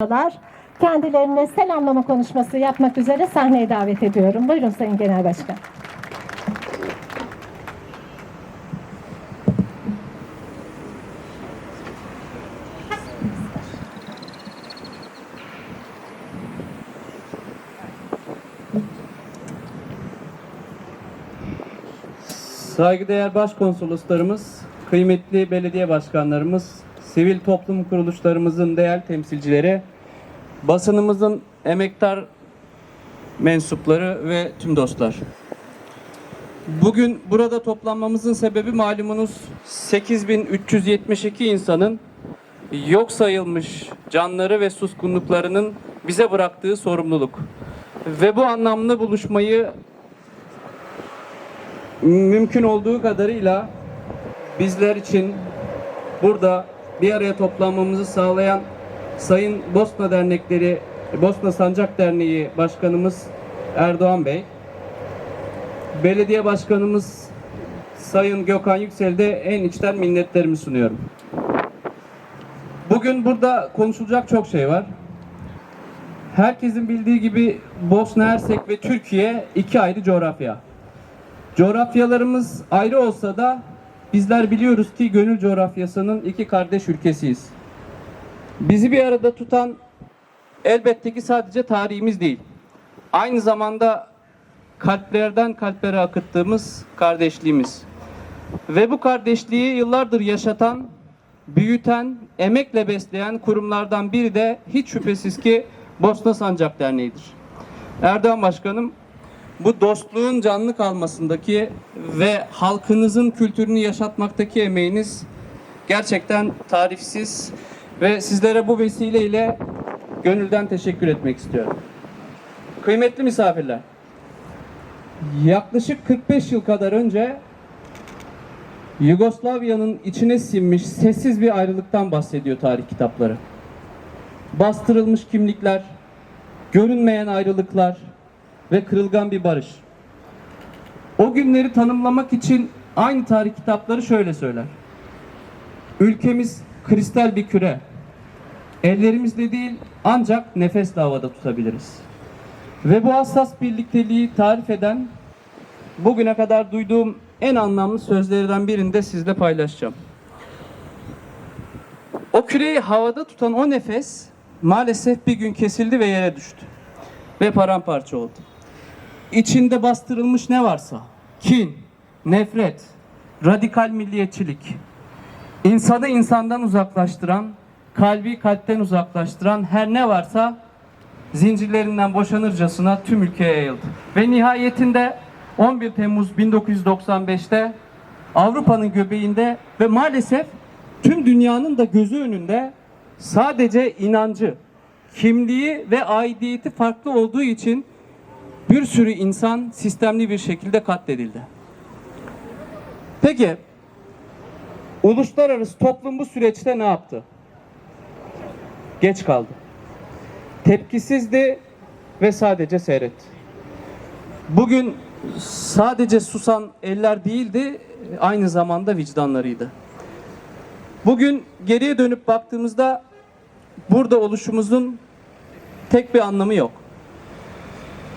Merhabalar. Kendilerine selamlama konuşması yapmak üzere sahneye davet ediyorum. Buyurun Sayın Genel Başkan. Saygıdeğer başkonsoloslarımız, kıymetli belediye başkanlarımız, sivil toplum kuruluşlarımızın değerli temsilcileri, basınımızın emektar mensupları ve tüm dostlar. Bugün burada toplanmamızın sebebi malumunuz 8372 insanın yok sayılmış canları ve suskunluklarının bize bıraktığı sorumluluk. Ve bu anlamlı buluşmayı mümkün olduğu kadarıyla bizler için burada bir araya toplanmamızı sağlayan Sayın Bosna Dernekleri, Bosna Sancak Derneği Başkanımız Erdoğan Bey, Belediye Başkanımız Sayın Gökhan Yüksel'de en içten minnetlerimi sunuyorum. Bugün burada konuşulacak çok şey var. Herkesin bildiği gibi Bosna Hersek ve Türkiye iki ayrı coğrafya. Coğrafyalarımız ayrı olsa da bizler biliyoruz ki gönül coğrafyasının iki kardeş ülkesiyiz. Bizi bir arada tutan elbette ki sadece tarihimiz değil. Aynı zamanda kalplerden kalplere akıttığımız kardeşliğimiz. Ve bu kardeşliği yıllardır yaşatan, büyüten, emekle besleyen kurumlardan biri de hiç şüphesiz ki Bosna Sancak Derneği'dir. Erdoğan Başkanım bu dostluğun canlı kalmasındaki ve halkınızın kültürünü yaşatmaktaki emeğiniz gerçekten tarifsiz ve sizlere bu vesileyle gönülden teşekkür etmek istiyorum. Kıymetli misafirler, yaklaşık 45 yıl kadar önce Yugoslavya'nın içine sinmiş sessiz bir ayrılıktan bahsediyor tarih kitapları. Bastırılmış kimlikler, görünmeyen ayrılıklar, ve kırılgan bir barış. O günleri tanımlamak için aynı tarih kitapları şöyle söyler. Ülkemiz kristal bir küre. Ellerimizle değil ancak nefesle havada tutabiliriz. Ve bu hassas birlikteliği tarif eden bugüne kadar duyduğum en anlamlı sözlerden birini de sizle paylaşacağım. O küreyi havada tutan o nefes maalesef bir gün kesildi ve yere düştü. Ve paramparça oldu içinde bastırılmış ne varsa kin, nefret, radikal milliyetçilik, insanı insandan uzaklaştıran, kalbi kalpten uzaklaştıran her ne varsa zincirlerinden boşanırcasına tüm ülkeye yayıldı. Ve nihayetinde 11 Temmuz 1995'te Avrupa'nın göbeğinde ve maalesef tüm dünyanın da gözü önünde sadece inancı, kimliği ve aidiyeti farklı olduğu için bir sürü insan sistemli bir şekilde katledildi. Peki uluslararası toplum bu süreçte ne yaptı? Geç kaldı. Tepkisizdi ve sadece seyretti. Bugün sadece susan eller değildi, aynı zamanda vicdanlarıydı. Bugün geriye dönüp baktığımızda burada oluşumuzun tek bir anlamı yok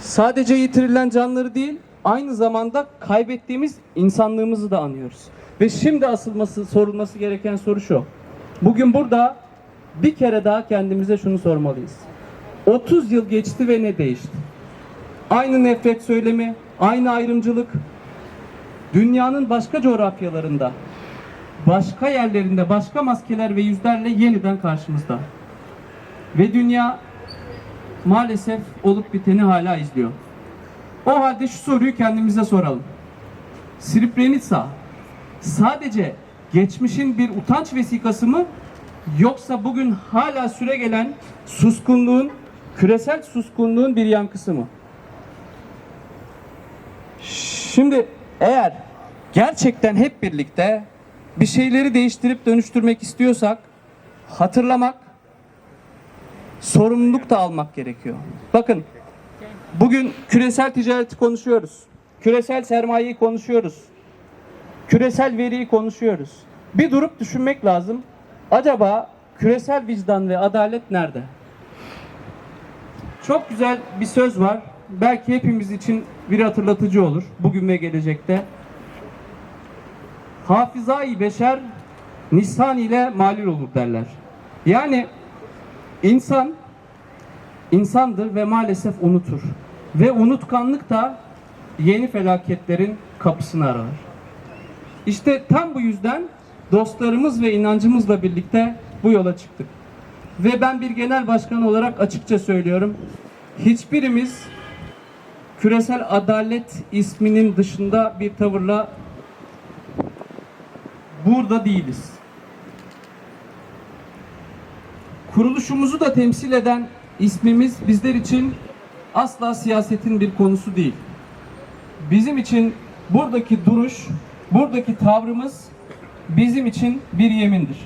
sadece yitirilen canları değil, aynı zamanda kaybettiğimiz insanlığımızı da anıyoruz. Ve şimdi asılması, sorulması gereken soru şu. Bugün burada bir kere daha kendimize şunu sormalıyız. 30 yıl geçti ve ne değişti? Aynı nefret söylemi, aynı ayrımcılık, dünyanın başka coğrafyalarında, başka yerlerinde başka maskeler ve yüzlerle yeniden karşımızda. Ve dünya maalesef olup biteni hala izliyor. O halde şu soruyu kendimize soralım. Srebrenica sadece geçmişin bir utanç vesikası mı yoksa bugün hala süre gelen suskunluğun, küresel suskunluğun bir yankısı mı? Şimdi eğer gerçekten hep birlikte bir şeyleri değiştirip dönüştürmek istiyorsak hatırlamak, sorumluluk da almak gerekiyor. Bakın bugün küresel ticareti konuşuyoruz. Küresel sermayeyi konuşuyoruz. Küresel veriyi konuşuyoruz. Bir durup düşünmek lazım. Acaba küresel vicdan ve adalet nerede? çok güzel bir söz var. Belki hepimiz için bir hatırlatıcı olur bugün ve gelecekte. Hafızayı beşer nisan ile malul olur derler. Yani insan insandır ve maalesef unutur. Ve unutkanlık da yeni felaketlerin kapısını arar. İşte tam bu yüzden dostlarımız ve inancımızla birlikte bu yola çıktık. Ve ben bir genel başkan olarak açıkça söylüyorum. Hiçbirimiz küresel adalet isminin dışında bir tavırla burada değiliz. Kuruluşumuzu da temsil eden ismimiz bizler için asla siyasetin bir konusu değil. Bizim için buradaki duruş, buradaki tavrımız bizim için bir yemindir.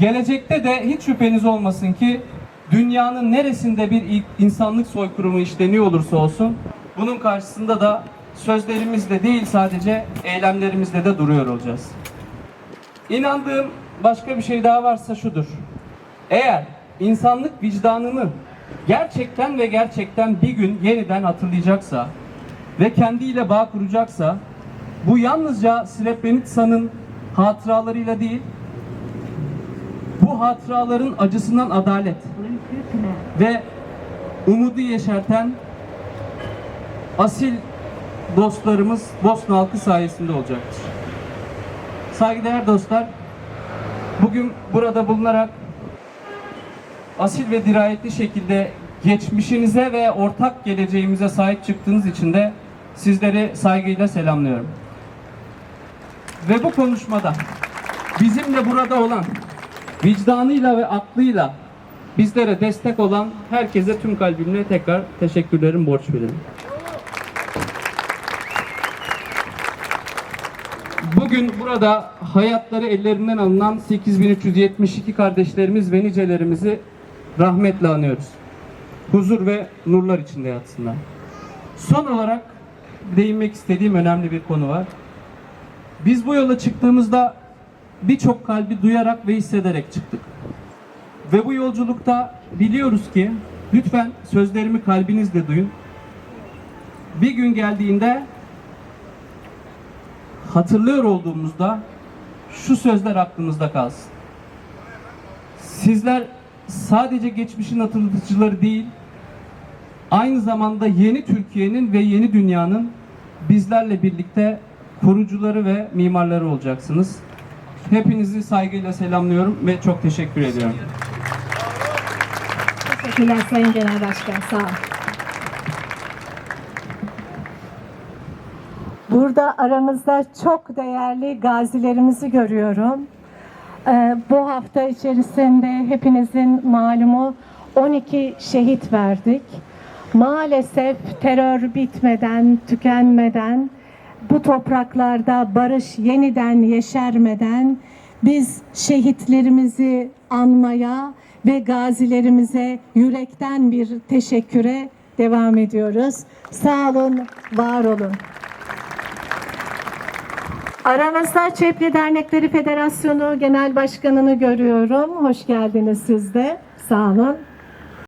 Gelecekte de hiç şüpheniz olmasın ki dünyanın neresinde bir insanlık soykırımı işleniyor olursa olsun bunun karşısında da sözlerimizle değil sadece eylemlerimizle de duruyor olacağız. İnandığım başka bir şey daha varsa şudur. Eğer insanlık vicdanını gerçekten ve gerçekten bir gün yeniden hatırlayacaksa ve kendiyle bağ kuracaksa bu yalnızca Srebrenica'nın hatıralarıyla değil bu hatıraların acısından adalet ve umudu yeşerten asil dostlarımız Bosna halkı sayesinde olacaktır. Saygıdeğer dostlar, bugün burada bulunarak asil ve dirayetli şekilde geçmişinize ve ortak geleceğimize sahip çıktığınız için de sizleri saygıyla selamlıyorum. Ve bu konuşmada bizimle burada olan vicdanıyla ve aklıyla bizlere destek olan herkese tüm kalbimle tekrar teşekkürlerim borç bilirim. Bugün burada hayatları ellerinden alınan 8372 kardeşlerimiz ve nicelerimizi rahmetle anıyoruz. Huzur ve nurlar içinde yatsınlar. Son olarak değinmek istediğim önemli bir konu var. Biz bu yola çıktığımızda birçok kalbi duyarak ve hissederek çıktık. Ve bu yolculukta biliyoruz ki lütfen sözlerimi kalbinizle duyun. Bir gün geldiğinde hatırlıyor olduğumuzda şu sözler aklımızda kalsın. Sizler sadece geçmişin hatırlatıcıları değil, aynı zamanda yeni Türkiye'nin ve yeni dünyanın bizlerle birlikte kurucuları ve mimarları olacaksınız. Hepinizi saygıyla selamlıyorum ve çok teşekkür ediyorum. Teşekkürler Sayın Genel Başkan. Sağ olun. Burada aramızda çok değerli gazilerimizi görüyorum. Ee, bu hafta içerisinde hepinizin malumu 12 şehit verdik. Maalesef terör bitmeden, tükenmeden, bu topraklarda barış yeniden yeşermeden biz şehitlerimizi anmaya ve gazilerimize yürekten bir teşekküre devam ediyoruz. Sağ olun, var olun. Aramızda Çepli Dernekleri Federasyonu Genel Başkanı'nı görüyorum. Hoş geldiniz siz de. Sağ olun.